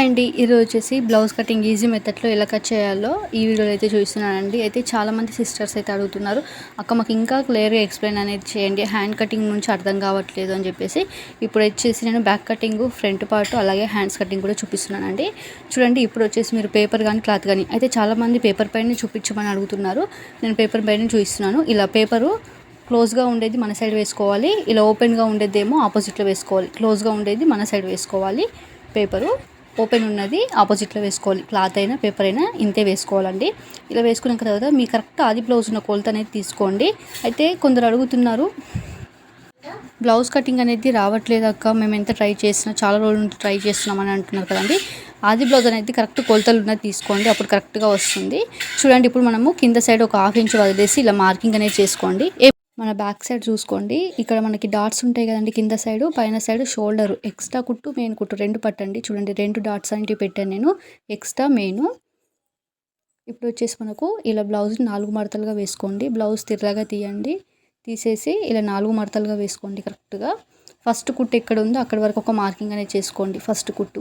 అండి ఈరోజు వచ్చేసి బ్లౌజ్ కటింగ్ ఈజీ మెథడ్లో ఎలా కట్ చేయాలో ఈ వీడియోలో అయితే చూస్తున్నానండి. అయితే చాలామంది సిస్టర్స్ అయితే అడుగుతున్నారు అక్క మాకు ఇంకా క్లియర్గా ఎక్స్ప్లెయిన్ అనేది చేయండి. హ్యాండ్ కటింగ్ నుంచి అర్థం కావట్లేదు అని చెప్పేసి. ఇప్పుడు వచ్చేసి నేను బ్యాక్ కటింగ్ ఫ్రంట్ పార్ట్ అలాగే హ్యాండ్స్ కటింగ్ కూడా చూపిస్తున్నానండి. చూడండి ఇప్పుడు వచ్చేసి మీరు పేపర్ కానీ క్లాత్ కానీ. అయితే చాలామంది పేపర్ పైన చూపించమని అడుగుతున్నారు. నేను పేపర్ పైన చూపిస్తున్నాను. ఇలా పేపరు క్లోజ్గా ఉండేది మన సైడ్ వేసుకోవాలి. ఇలా ఓపెన్గా ఉండేదేమో ఆపోజిట్లో వేసుకోవాలి. క్లోజ్గా ఉండేది మన సైడ్ వేసుకోవాలి పేపరు. ఓపెన్ ఉన్నది ఆపోజిట్లో వేసుకోవాలి. క్లాత్ అయినా పేపర్ అయినా ఇంతే వేసుకోవాలండి. ఇలా వేసుకున్న తర్వాత మీ కరెక్ట్ ఆది బ్లౌజ్ ఉన్న కొలత అనేది తీసుకోండి. అయితే కొందరు అడుగుతున్నారు బ్లౌజ్ కటింగ్ అనేది రావట్లేదు అక్క మేము ఎంత ట్రై చేసినా చాలా రోజుల నుంచి ట్రై చేస్తున్నామని అంటున్నారు కదండి. ఆది బ్లౌజ్ అనేది కరెక్ట్ కొలతలు ఉన్నది తీసుకోండి అప్పుడు కరెక్ట్గా వస్తుంది. చూడండి ఇప్పుడు మనము కింద సైడ్ ఒక హాఫ్ ఇంచ్ వదిలేసి ఇలా మార్కింగ్ అనేది చేసుకోండి. మన బ్యాక్ సైడ్ చూసుకోండి. ఇక్కడ మనకి డాట్స్ ఉంటాయి కదండి కింద సైడ్ పైన సైడ్ షోల్డర్ ఎక్స్ట్రా కుట్టు మెయిన్ కుట్టు రెండు పట్టండి. చూడండి రెండు డాట్స్ అనేవి పెట్టాను నేను. ఎక్స్ట్రా మెయిన్ ఇప్పుడు వచ్చేసి మనకు ఇలా బ్లౌజ్ నాలుగు మడతలుగా వేసుకోండి. బ్లౌజ్ తిర్రగా తీయండి. తీసేసి ఇలా నాలుగు మడతలుగా వేసుకోండి కరెక్ట్గా ఫస్ట్ కుట్టు ఎక్కడ ఉందో అక్కడ వరకు ఒక మార్కింగ్ అనేది చేసుకోండి. ఫస్ట్ కుట్టు.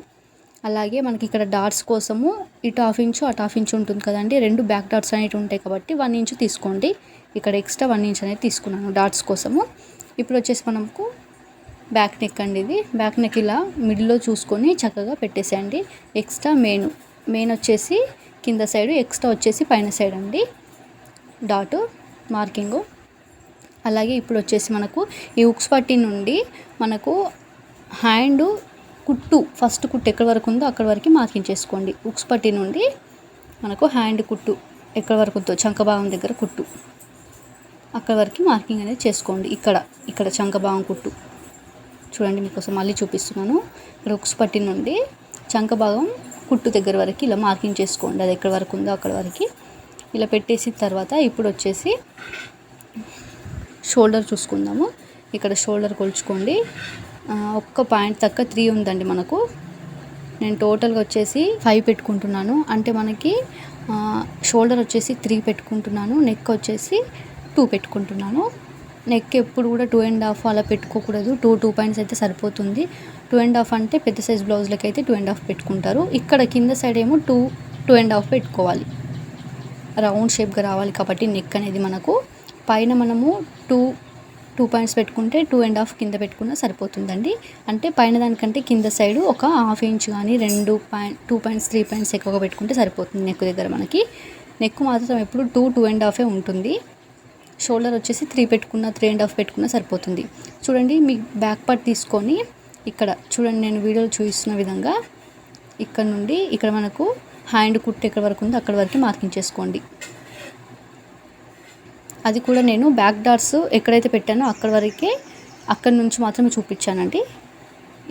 అలాగే మనకి ఇక్కడ డాట్స్ కోసము ఇటు హాఫ్ ఇంచు అటు హాఫ్ ఇంచు ఉంటుంది కదండి. రెండు బ్యాక్ డాట్స్ అనేవి ఉంటాయి కాబట్టి వన్ ఇంచు తీసుకోండి. ఇక్కడ ఎక్స్ట్రా వన్ ఇంచ్ అనేది తీసుకున్నాను డాట్స్ కోసము. ఇప్పుడు వచ్చేసి మనకు బ్యాక్ నెక్ అండి ఇది. బ్యాక్ నెక్ ఇలా మిడిల్లో చూసుకొని చక్కగా పెట్టేసేయండి. ఎక్స్ట్రా మెయిన్ మెయిన్ వచ్చేసి కింద సైడ్ ఎక్స్ట్రా వచ్చేసి పైన సైడ్ అండి. Dot marking. అలాగే ఇప్పుడు వచ్చేసి మనకు ఈ ఉక్స్ పట్టి నుండి మనకు హ్యాండ్ కుట్టు ఫస్ట్ కుట్టు ఎక్కడి వరకు ఉందో అక్కడి వరకు మార్కింగ్ చేసుకోండి ఉక్స్ పట్టి నుండి మనకు హ్యాండ్ కుట్టు ఎక్కడి వరకు ఉందో చంకభాగం దగ్గర కుట్టు. అక్కడ వరకు మార్కింగ్ అనేది చేసుకోండి. ఇక్కడ ఇక్కడ చంకభాగం కుట్టు. చూడండి మీకోసం మళ్ళీ చూపిస్తున్నాను. ఇక్కడ ఉక్స్ పట్టి నుండి చంకభాగం కుట్టు దగ్గర వరకు ఇలా మార్కింగ్ చేసుకోండి. అది ఎక్కడి వరకు ఉందో అక్కడ వరకు. ఇలా పెట్టేసిన తర్వాత ఇప్పుడు వచ్చేసి షోల్డర్ చూసుకుందాము. ఇక్కడ షోల్డర్ కొలుచుకోండి. ఒక్క పాయింట్ తక్క త్రీ ఉందండి మనకు. నేను టోటల్గా వచ్చేసి ఫైవ్ పెట్టుకుంటున్నాను. అంటే మనకి షోల్డర్ వచ్చేసి త్రీ పెట్టుకుంటున్నాను. నెక్ వచ్చేసి టూ పెట్టుకుంటున్నాను. నెక్ ఎప్పుడు కూడా టూ అండ్ హాఫ్ అలా పెట్టుకోకూడదు. టూ టూ పాయింట్స్ అయితే సరిపోతుంది. టూ అండ్ హాఫ్ అంటే పెద్ద సైజ్ బ్లౌజ్లకి అయితే టూ అండ్ హాఫ్ పెట్టుకుంటారు. ఇక్కడ కింద సైడ్ ఏమో టూ టూ అండ్ హాఫ్ పెట్టుకోవాలి. రౌండ్ షేప్గా రావాలి కాబట్టి నెక్ అనేది మనకు. పైన మనము టూ టూ పాయింట్స్ పెట్టుకుంటే టూ అండ్ హాఫ్ కింద పెట్టుకున్నా సరిపోతుందండి. అంటే పైన దానికంటే కింద సైడ్ ఒక హాఫ్ ఇంచ్ కానీ రెండు point two points three points ఎక్కువగా పెట్టుకుంటే సరిపోతుంది నెక్ దగ్గర మనకి. నెక్ మాత్రం ఎప్పుడు టూ టూ అండ్ హాఫే ఉంటుంది. షోల్డర్ వచ్చేసి త్రీ పెట్టుకున్న త్రీ అండ్ హాఫ్ పెట్టుకున్న సరిపోతుంది. చూడండి మీ బ్యాక్ పార్ట్ తీసుకొని ఇక్కడ చూడండి నేను వీడియోలో చూపిస్తున్న విధంగా ఇక్కడ నుండి ఇక్కడ మనకు హ్యాండ్ కుట్టు ఎక్కడ వరకు ఉందో అక్కడ వరకు మార్కింగ్ చేసుకోండి. అది కూడా నేను బ్యాక్ డాట్స్ ఎక్కడైతే పెట్టానో అక్కడ వరకే అక్కడి నుంచి మాత్రమే చూపించానండి.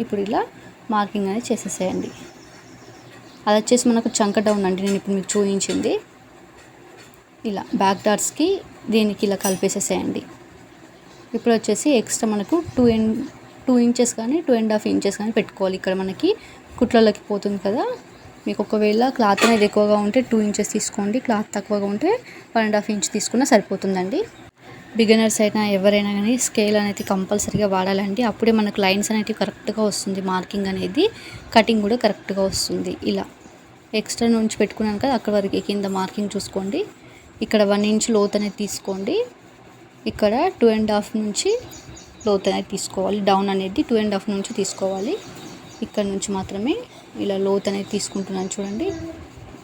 ఇప్పుడు ఇలా మార్కింగ్ అనేది చేసేసేయండి. అది వచ్చేసి మనకు చంక డౌన్ అండి. నేను ఇప్పుడు మీకు చూపించింది. ఇలా బ్యాక్ డాట్స్కి దీనికి ఇలా కలిపేసేసేయండి. ఇప్పుడు వచ్చేసి ఎక్స్ట్రా మనకు టూ ఎన్ టూ ఇంచెస్ కానీ టూ అండ్ హాఫ్ ఇంచెస్ కానీ పెట్టుకోవాలి. ఇక్కడ మనకి కుట్లలోకి పోతుంది కదా. మీకు ఒకవేళ క్లాత్ అనేది ఎక్కువగా ఉంటే టూ ఇంచెస్ తీసుకోండి. క్లాత్ తక్కువగా ఉంటే వన్ అండ్ హాఫ్ ఇంచ్ తీసుకున్నా సరిపోతుందండి. బిగినర్స్ అయినా ఎవరైనా కానీ స్కేల్ అనేది కంపల్సరీగా వాడాలండి. అప్పుడే మనకు లైన్స్ అనేవి కరెక్ట్గా వస్తుంది. మార్కింగ్ అనేది కటింగ్ కూడా కరెక్ట్గా వస్తుంది. ఇలా ఎక్స్ట్రా నుంచి పెట్టుకున్నాను కదా అక్కడ వరకు కింద మార్కింగ్ చూసుకోండి. ఇక్కడ వన్ ఇంచ్ లోత్ అనేది తీసుకోండి. ఇక్కడ టూ అండ్ హాఫ్ నుంచి లోత్ అనేది తీసుకోవాలి. డౌన్ అనేది టూ అండ్ హాఫ్ నుంచి తీసుకోవాలి. ఇక్కడ నుంచి మాత్రమే ఇలా లోత్ అనేది తీసుకుంటున్నాను చూడండి.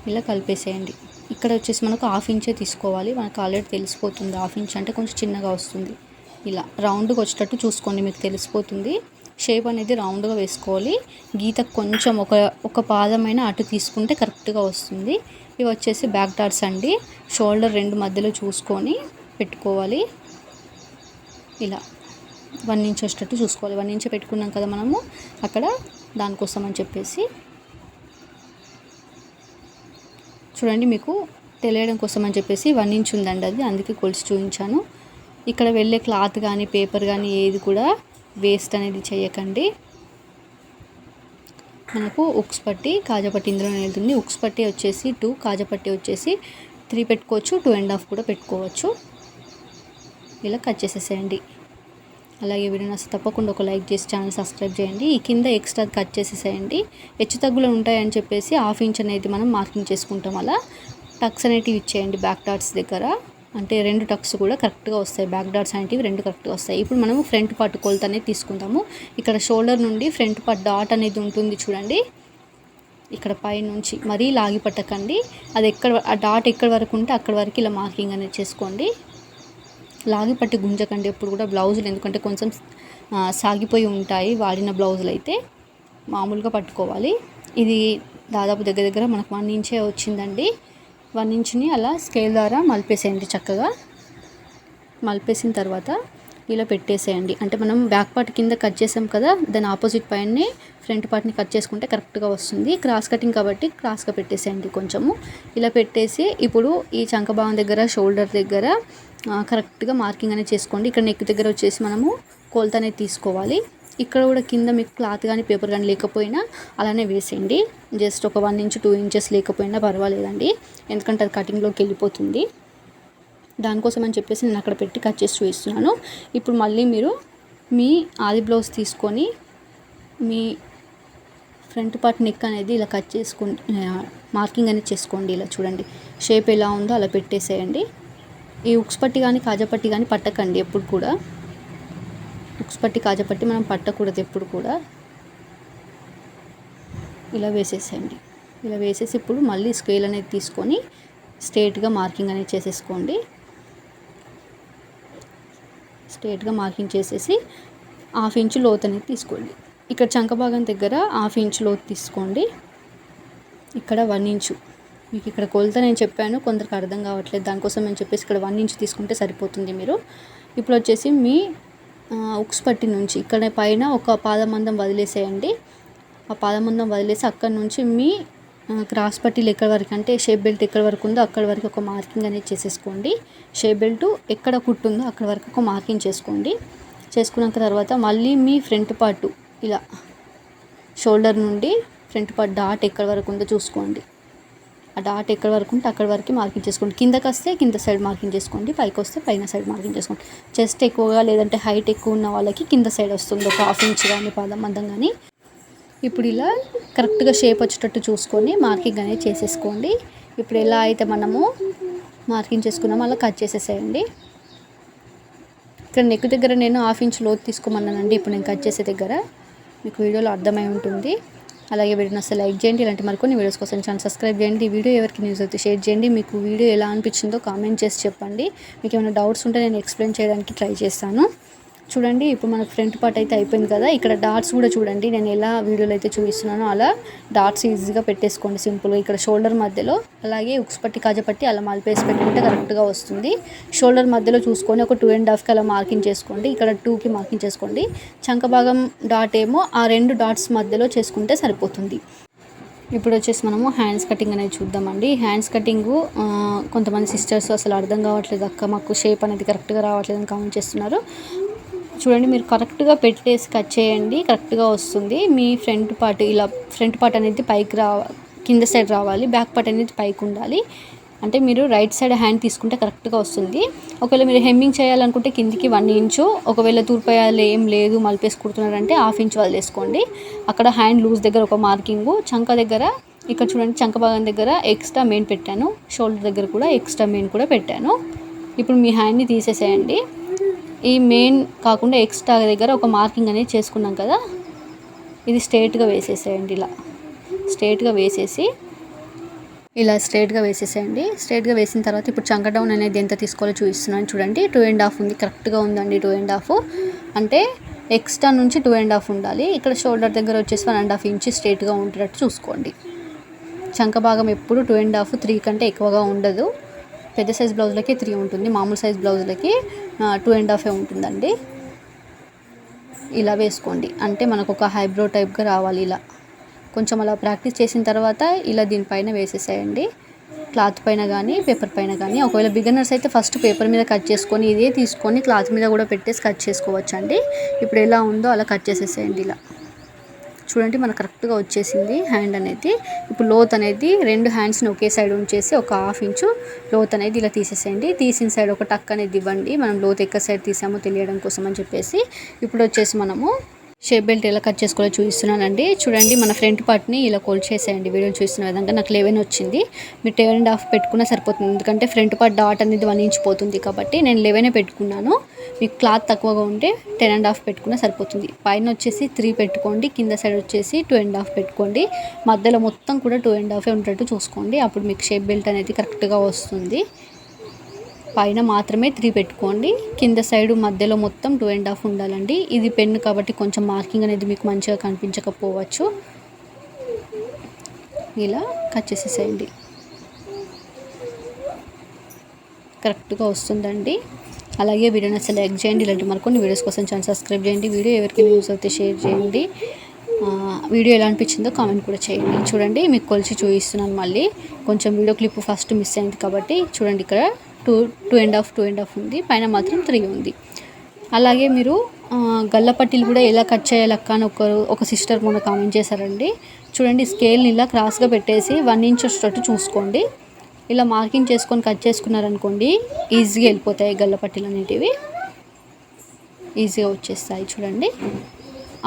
ఇలా కలిపేసేయండి. ఇక్కడ వచ్చేసి మనకు హాఫ్ ఇంచే తీసుకోవాలి. మనకు ఆల్రెడీ తెలిసిపోతుంది. హాఫ్ ఇంచ్ అంటే కొంచెం చిన్నగా వస్తుంది. ఇలా రౌండ్గా వచ్చేటట్టు చూసుకోండి. మీకు తెలిసిపోతుంది. షేప్ అనేది రౌండ్గా వేసుకోవాలి. గీత కొంచెం ఒక ఒక పాదమైన అటు తీసుకుంటే కరెక్ట్గా వస్తుంది. ఇవి వచ్చేసి బ్యాక్ డాట్స్ అండి. షోల్డర్ రెండు మధ్యలో చూసుకొని పెట్టుకోవాలి. ఇలా వన్ ఇంచ్ వచ్చేటట్టు చూసుకోవాలి. వన్ ఇంచ్ పెట్టుకున్నాం కదా మనము. అక్కడ దానికోసం అని చెప్పేసి చూడండి మీకు తెలియడం కోసం అని చెప్పేసి వన్ ఇంచ్ ఉందండి అది అందుకే కొలిచి చూపించాను. ఇక్కడ వెళ్ళే క్లాత్ కానీ పేపర్ కానీ ఏది కూడా వేస్ట్ అనేది చేయకండి. మనకు ఉక్స్ పట్టి కాజపట్టి ఇందులో వెళ్తుంది. ఉక్స్ పట్టి వచ్చేసి టూ కాజపట్టి వచ్చేసి త్రీ పెట్టుకోవచ్చు టూ అండ్ హాఫ్ కూడా పెట్టుకోవచ్చు. ఇలా కట్ చేసేసేయండి. అలాగే వీడియో నచ్చితే తప్పకుండా ఒక లైక్ చేసి ఛానల్ సబ్స్క్రైబ్ చేయండి. ఈ కింద ఎక్స్ట్రా కట్ చేసేసేయండి. హెచ్చు తగ్గులు ఉంటాయని చెప్పేసి హాఫ్ ఇంచ్ అనేది మనం మార్కింగ్ చేసుకుంటాం అలా. టక్స్ అనేటివి ఇచ్చేయండి బ్యాక్ డాట్స్ దగ్గర. అంటే రెండు టక్స్ కూడా కరెక్ట్గా వస్తాయి. బ్యాక్ డాట్స్ అనేటివి రెండు కరెక్ట్గా వస్తాయి. ఇప్పుడు మనము ఫ్రంట్ పార్ట్ కొలత అనేది తీసుకుందాము. ఇక్కడ షోల్డర్ నుండి ఫ్రంట్ పార్ట్ డాట్ అనేది ఉంటుంది చూడండి. ఇక్కడ పైనుంచి మరీ లాగి పట్టకండి. అది ఎక్కడ ఆ డాట్ ఎక్కడి వరకు ఉంటే అక్కడి వరకు ఇలా మార్కింగ్ అనేది చేసుకోండి. లాగి పట్టి గుంజకండి. ఎప్పుడు కూడా బ్లౌజులు ఎందుకంటే కొంచెం సాగిపోయి ఉంటాయి. వాడిన బ్లౌజులు అయితే మామూలుగా పట్టుకోవాలి. ఇది దాదాపు దగ్గర దగ్గర మనకు వన్ ఇంచే వచ్చిందండి. వన్ ఇంచ్ని అలా స్కేల్ ద్వారా మలిపేసేయండి చక్కగా. మలిపేసిన తర్వాత ఇలా పెట్టేసేయండి. అంటే మనం బ్యాక్ పార్ట్ కింద కట్ చేసాం కదా దాని ఆపోజిట్ పైనే ఫ్రంట్ పార్ట్ని కట్ చేసుకుంటే కరెక్ట్గా వస్తుంది. క్రాస్ కటింగ్ కాబట్టి క్రాస్గా పెట్టేసేయండి కొంచెము. ఇలా పెట్టేసి ఇప్పుడు ఈ చంకభావం దగ్గర షోల్డర్ దగ్గర కరెక్ట్గా మార్కింగ్ అనేది చేసుకోండి. ఇక్కడ నెక్ దగ్గర వచ్చేసి మనము కొలత అనేది తీసుకోవాలి. ఇక్కడ కూడా కింద మీకు క్లాత్ కానీ పేపర్ కానీ లేకపోయినా అలానే వేసేయండి. జస్ట్ ఒక వన్ ఇంచ్ టూ ఇంచెస్ లేకపోయినా పర్వాలేదండి. ఎందుకంటే అది కటింగ్లోకి వెళ్ళిపోతుంది. దానికోసం అని చెప్పేసి నేను అక్కడ పెట్టి కట్ చేసి చూపిస్తున్నాను. ఇప్పుడు మళ్ళీ మీరు మీ ఆది బ్లౌజ్ తీసుకొని మీ ఫ్రంట్ పార్ట్ నెక్ అనేది ఇలా కట్ చేసుకుని మార్కింగ్ అనేది చేసుకోండి ఇలా చూడండి. షేప్ ఎలా ఉందో అలా పెట్టేసేయండి. ఈ ఉక్స్ పట్టి కానీ కాజపట్టి కానీ పట్టకండి ఎప్పుడు కూడా. ఉక్స్ పట్టి కాజపట్టి మనం పట్టకూడదు ఎప్పుడు కూడా. ఇలా వేసేసేయండి. ఇలా వేసేసి ఇప్పుడు మళ్ళీ స్కేల్ అనేది తీసుకొని స్ట్రేట్గా మార్కింగ్ అనేది చేసేసుకోండి. స్ట్రేట్గా మార్కింగ్ చేసేసి హాఫ్ ఇంచ్ లోత్ అనేది తీసుకోండి. ఇక్కడ చంక భాగం దగ్గర హాఫ్ ఇంచ్ లోతు తీసుకోండి. ఇక్కడ వన్ ఇంచు. మీకు ఇక్కడ కొలత నేను చెప్పాను కొందరికి అర్థం కావట్లేదు. దానికోసం నేను చెప్పేసి ఇక్కడ వన్ ఇంచ్ తీసుకుంటే సరిపోతుంది మీరు. ఇప్పుడు వచ్చేసి మీ ఉక్స్ పట్టి నుంచి ఇక్కడ పైన ఒక పాదమందం వదిలేసేయండి. ఆ పాదమందం వదిలేసి అక్కడ నుంచి మీ క్రాస్ పట్టీలు ఎక్కడి వరకు అంటే షేప్ బెల్ట్ ఎక్కడి వరకు ఉందో అక్కడి వరకు ఒక మార్కింగ్ అనేది చేసేసుకోండి. షేప్ బెల్ట్ ఎక్కడ కుట్టుందో అక్కడ అక్కడి వరకు ఒక మార్కింగ్ చేసుకోండి. చేసుకున్నాక తర్వాత మళ్ళీ మీ ఫ్రంట్ పార్ట్ ఇలా షోల్డర్ నుండి ఫ్రంట్ పార్ట్ డాట్ ఎక్కడి వరకు ఉందో చూసుకోండి. ఆ డాట్ ఎక్కడి వరకు ఉంటే అక్కడి వరకు మార్కింగ్ చేసుకోండి. కిందకి వస్తే కింద సైడ్ మార్కింగ్ చేసుకోండి. పైకి వస్తే పైన సైడ్ మార్కింగ్ చేసుకోండి. చెస్ట్ ఎక్కువగా లేదంటే హైట్ ఎక్కువ ఉన్న వాళ్ళకి కింద సైడ్ వస్తుంది. ఒక హాఫ్ ఇంచ్ కానీ పాదం మందం కానీ. ఇప్పుడు ఇలా కరెక్ట్గా షేప్ వచ్చేటట్టు చూసుకొని మార్కింగ్ అనేది చేసేసుకోండి. ఇప్పుడు ఎలా అయితే మనము మార్కింగ్ చేసుకున్నామో అలా కట్ చేసేసేయండి. ఇక్కడ నెక్ దగ్గర నేను హాఫ్ ఇంచ్ లోతు తీసుకోమన్నానండి ఇప్పుడు నేను కట్ చేసే దగ్గర. మీకు వీడియోలో అర్థమై ఉంటుంది. అలాగే వీడియోని అసలు లైక్ చేయండి ఇలాంటి మరికొన్ని వీడియోస్ కోసం ఛానల్ సబ్స్క్రైబ్ చేయండి. ఈ వీడియో ఎవరికి న్యూస్ అయితే షేర్ చేయండి. మీకు వీడియో ఎలా అనిపించిందో కామెంట్ చేసి చెప్పండి. మీకు ఏమైనా డౌట్స్ ఉంటే నేను ఎక్స్ప్లెయిన్ చేయడానికి ట్రై చేస్తాను. చూడండి ఇప్పుడు మనకు ఫ్రంట్ పార్ట్ అయితే అయిపోయింది కదా. ఇక్కడ డాట్స్ కూడా చూడండి నేను ఎలా వీడియోలో అయితే చూపిస్తున్నానో అలా డాట్స్ ఈజీగా పెట్టేసుకోండి సింపుల్గా ఇక్కడ షోల్డర్ మధ్యలో అలాగే ఉక్స్ పట్టి కాజపట్టి అలా మలిపేసి పెట్టుకుంటే కరెక్ట్గా వస్తుంది. షోల్డర్ మధ్యలో చూసుకొని ఒక టూ అండ్ హాఫ్కి అలా మార్కింగ్ చేసుకోండి. ఇక్కడ టూకి మార్కింగ్ చేసుకోండి. చంక భాగం డాట్ ఏమో ఆ రెండు డాట్స్ మధ్యలో చేసుకుంటే సరిపోతుంది. ఇప్పుడు వచ్చేసి మనము హ్యాండ్స్ కటింగ్ అనేది చూద్దామండి. హ్యాండ్స్ కటింగ్ కొంతమంది సిస్టర్స్ అసలు అర్థం కావట్లేదు అక్క మాకు షేప్ అనేది కరెక్ట్గా రావట్లేదు అని కామెంట్ చేస్తున్నారు. చూడండి మీరు కరెక్ట్గా పెట్టేసి కట్ చేయండి కరెక్ట్గా వస్తుంది. మీ ఫ్రంట్ పార్ట్ ఇలా ఫ్రంట్ పార్ట్ అనేది పైకి రా కింద సైడ్ రావాలి బ్యాక్ పార్ట్ అనేది పైకి ఉండాలి. అంటే మీరు రైట్ సైడ్ హ్యాండ్ తీసుకుంటే కరెక్ట్గా వస్తుంది. ఒకవేళ మీరు హెమ్మింగ్ చేయాలనుకుంటే కిందికి వన్ ఇంచు ఒకవేళ తూర్పయాలు ఏం లేదు మలిపేసి కుడుతున్నారంటే హాఫ్ ఇంచ్ వేసుకోండి. అక్కడ హ్యాండ్ లూజ్ దగ్గర ఒక మార్కింగు చంక దగ్గర ఇక్కడ చూడండి చంక భాగం దగ్గర ఎక్స్ట్రా మెయిన్ పెట్టాను షోల్డర్ దగ్గర కూడా ఎక్స్ట్రా మెయిన్ కూడా పెట్టాను. ఇప్పుడు మీ హ్యాండ్ని తీసేసేయండి. ఈ మెయిన్ కాకుండా ఎక్స్ట్రా దగ్గర ఒక మార్కింగ్ అనేది చేసుకున్నాం కదా. ఇది స్ట్రేట్గా వేసేసేయండి ఇలా. స్ట్రేట్గా వేసేసి ఇలా స్ట్రేట్గా వేసేసేయండి. స్ట్రేట్గా వేసిన తర్వాత ఇప్పుడు చంక డౌన్ అనేది ఎంత తీసుకోవాలో చూపిస్తున్నాను చూడండి. టూ అండ్ హాఫ్ ఉంది కరెక్ట్గా ఉందండి టూ అండ్ హాఫ్ అంటే ఎక్స్ట్రా నుంచి టూ అండ్ హాఫ్ ఉండాలి. ఇక్కడ షోల్డర్ దగ్గర వచ్చేసి వన్ అండ్ హాఫ్ ఇంచ్ స్ట్రేట్గా ఉండేటట్టు చూసుకోండి. చంక భాగం ఎప్పుడు టూ అండ్ హాఫ్ త్రీ కంటే ఎక్కువగా ఉండదు. పెద్ద సైజ్ బ్లౌజ్లకి త్రీ ఉంటుంది. మామూలు సైజ్ బ్లౌజ్లకి టూ అండ్ హాఫ్ ఉంటుందండి. ఇలా వేసుకోండి. అంటే మనకు ఒక హైబ్రో టైప్గా రావాలి ఇలా. కొంచెం అలా ప్రాక్టీస్ చేసిన తర్వాత ఇలా దీనిపైన వేసేసేయండి. క్లాత్ పైన కానీ పేపర్ పైన కానీ ఒకవేళ బిగినర్స్ అయితే ఫస్ట్ పేపర్ మీద కట్ చేసుకొని ఇదే తీసుకొని క్లాత్ మీద కూడా పెట్టేసి కట్ చేసుకోవచ్చు అండి ఇప్పుడు ఎలా ఉందో అలా కట్ చేసేసేయండి ఇలా. చూడండి మనకు కరెక్ట్గా వచ్చేసింది హ్యాండ్ అనేది. ఇప్పుడు లోత్ అనేది రెండు హ్యాండ్స్ని ఒకే సైడ్ ఉంచేసి ఒక హాఫ్ ఇంచు లోత్ అనేది ఇలా తీసేసేయండి. తీసిన సైడ్ ఒక టక్ అనేది ఇవ్వండి. మనం లోత్ ఎక్క సైడ్ తీసామో తెలియడం కోసం అని చెప్పేసి. ఇప్పుడు వచ్చేసి మనము షేప్ బెల్ట్ ఎలా కట్ చేసుకోవాలో చూపిస్తున్నానండి. చూడండి మన ఫ్రంట్ పార్ట్ని ఇలా కొలిచేసేయండి వీడియో చూసిన విధంగా నాకు లెవెన్ వచ్చింది. మీరు టెన్ అండ్ హాఫ్ పెట్టుకున్నా సరిపోతుంది. ఎందుకంటే ఫ్రంట్ పార్ట్ డాట్ అనేది వన్ ఇంచ్ పోతుంది కాబట్టి నేను లెవెనే పెట్టుకున్నాను. మీకు క్లాత్ తక్కువగా ఉంటే టెన్ అండ్ హాఫ్ పెట్టుకున్నా సరిపోతుంది. పైన వచ్చేసి త్రీ పెట్టుకోండి. కింద సైడ్ వచ్చేసి టూ అండ్ హాఫ్ పెట్టుకోండి. మధ్యలో మొత్తం కూడా టూ అండ్ హాఫే ఉండేట్టు చూసుకోండి. అప్పుడు మీకు షేప్ బెల్ట్ అనేది కరెక్ట్గా వస్తుంది. పైన మాత్రమే త్రీ పెట్టుకోండి. కింద సైడ్ మధ్యలో మొత్తం టూ అండ్ హాఫ్ ఉండాలండి. ఇది పెన్ కాబట్టి కొంచెం మార్కింగ్ అనేది మీకు మంచిగా కనిపించకపోవచ్చు. ఇలా కట్ చేసేసేయండి. కరెక్ట్గా వస్తుందండి. అలాగే వీడియోని అసలు లైక్ చేయండి. ఇలాంటి మరికొన్ని వీడియోస్ కోసం ఛానల్ సబ్స్క్రైబ్ చేయండి. వీడియో ఎవరికైనా యూస్ అయితే షేర్ చేయండి. వీడియో ఎలా అనిపించిందో కామెంట్ కూడా చేయండి. చూడండి మీకు కొలిచి చూపిస్తున్నాను మళ్ళీ. కొంచెం వీడియో క్లిప్ ఫస్ట్ మిస్ అయింది కాబట్టి చూడండి ఇక్కడ. Two two and half two and half ఉంది. పైన మాత్రం త్రీ ఉంది. అలాగే మీరు గల్లపట్టీలు కూడా ఎలా కట్ చేయాలక్క అని ఒకరు ఒక సిస్టర్ మొన్న కామెంట్ చేశారండి. చూడండి స్కేల్ని ఇలా క్రాస్గా పెట్టేసి వన్ ఇంచ్ వచ్చేటట్టు చూసుకోండి. ఇలా మార్కింగ్ చేసుకొని కట్ చేసుకున్నారనుకోండి ఈజీగా వెళ్ళిపోతాయి గల్లపట్టీలు అనేటివి. ఈజీగా వచ్చేస్తాయి చూడండి.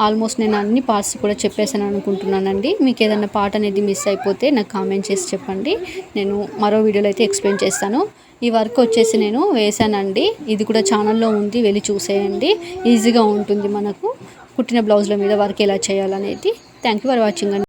ఆల్మోస్ట్ నేను అన్ని పార్ట్స్ కూడా చెప్పేసాను అనుకుంటున్నానండి. మీకు ఏదైనా పార్ట్ అనేది మిస్ అయిపోతే నాకు కామెంట్ చేసి చెప్పండి. నేను మరో వీడియోలో అయితే ఎక్స్ప్లెయిన్ చేస్తాను. ఈ వర్క్ వచ్చేసి నేను వేసానండి. ఇది కూడా ఛానల్లో ఉంది వెళ్ళి చూసేయండి. ఈజీగా ఉంటుంది మనకు. కుట్టిన బ్లౌజ్ల మీద వర్క్ ఎలా చేయాలనేది. థ్యాంక్ యూ ఫర్ వాచింగ్ అండి.